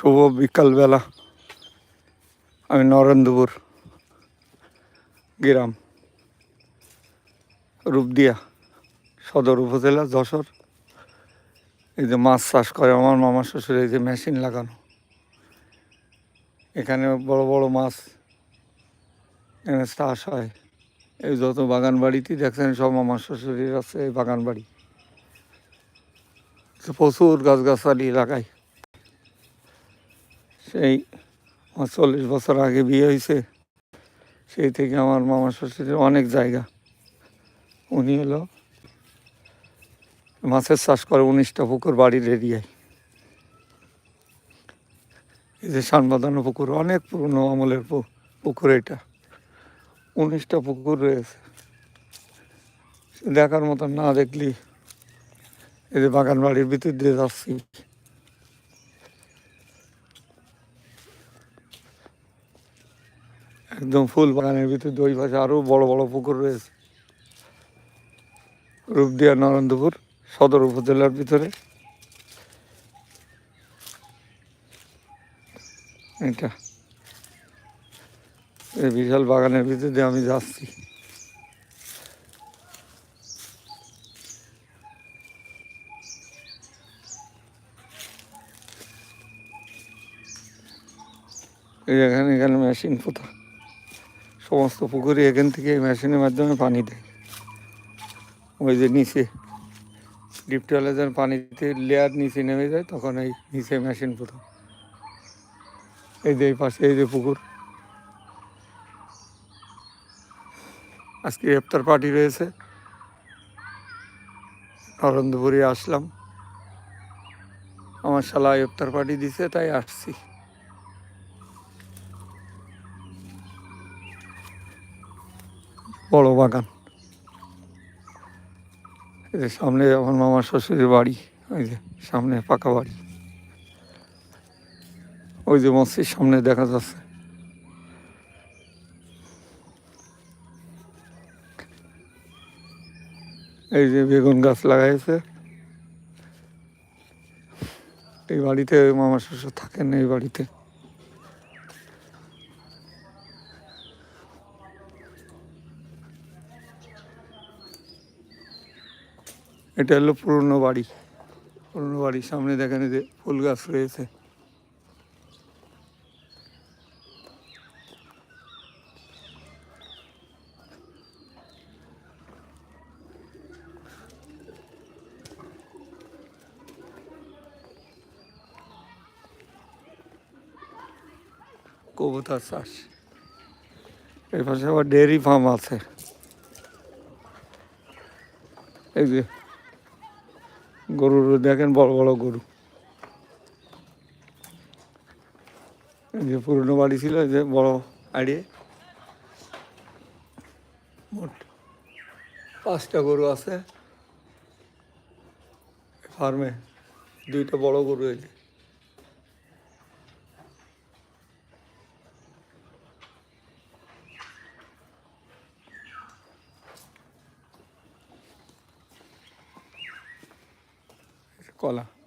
শুভ বিকালবেলা। আমি নরেন্দ্রপুর গ্রাম, রূপদিয়া সদর উপজেলা, যশোর। এই যে মাছ চাষ করে, আমার মামা শ্বশুর এই যে মেশিন লাগানো। এখানে বড় বড় মাছ এখানে চাষ হয়। এই যত বাগান বাড়িতেই দেখছেন, সব আমার শ্বশুরের আছে এই বাগান বাড়ি প্রচুর গাছগাছালি এলাকায় সেই চল্লিশ বছর আগে বিয়ে হয়েছে, সেই থেকে আমার মামা শ্বশুরের অনেক জায়গা। উনি হলো মাছের চাষ করে উনিশটা পুকুর বাড়ির এরিয়ায়। এই যে সান বাঁধানো পুকুর, অনেক পুরনো আমলের পুকুর এটা। উনিশটা পুকুর রয়েছে। দেখার মতো না দেখলি এই যে বাগান বাড়ির ভিতর দিয়ে যাচ্ছি। একদম ফুল বাগানের ভিতর দুই পাশে আরও বড় বড় পুকুর রয়েছে। রূপদিয়া নরেন্দ্রপুর সদর উপজেলার ভিতরে। এটা। এই বিশাল বাগানের ভিতর দিয়ে আমি যাচ্ছি। এখানে এখানে মেশিন পোতা। সমস্ত পুকুরে এখান থেকে মেশিনের মাধ্যমে পানি দেয়। ওই যে নিচে ডিপটলে যখন পানিতে লেয়ার নিচে নেমে যায়, তখন এই নিচে মেশিন পোতা। এই যে পাশে, এই যে পুকুর। আজকে ইফতার পার্টি রয়েছে। নরেন্দ্রপুরে আসলাম। আমার শালা ইফতার পার্টি দিছে, তাই আসছি। বড় বাগান। এই যে সামনে আমার মামার শ্বশুরের বাড়ি ওই যে সামনে পাকা বাড়ি। ওই যে মসজিদ সামনে দেখা যাচ্ছে। এই যে বেগুন গাছ লাগাইছে। এই বাড়িতে মামা শ্বশুর থাকেন এই বাড়িতে। এটা হলো পুরনো বাড়ি। পুরনো বাড়ির সামনে দেখেন যে ফুল গাছ রয়েছে। কবুতর চাষ। এই পাশে আবার ডেয়ারি ফার্ম আছে। এই যে গরুর দেখেন বড় বড় গরু। যে পুরনো বাড়ি ছিল যে বড় আড়িয়ে মোট পাঁচটা গরু আছে। ফার্মে দুইটা বড় গরু এই যে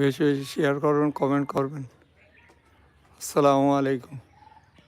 বেশি বেশি শেয়ার করবেন কমেন্ট করবেন। আসসালামু আলাইকুম।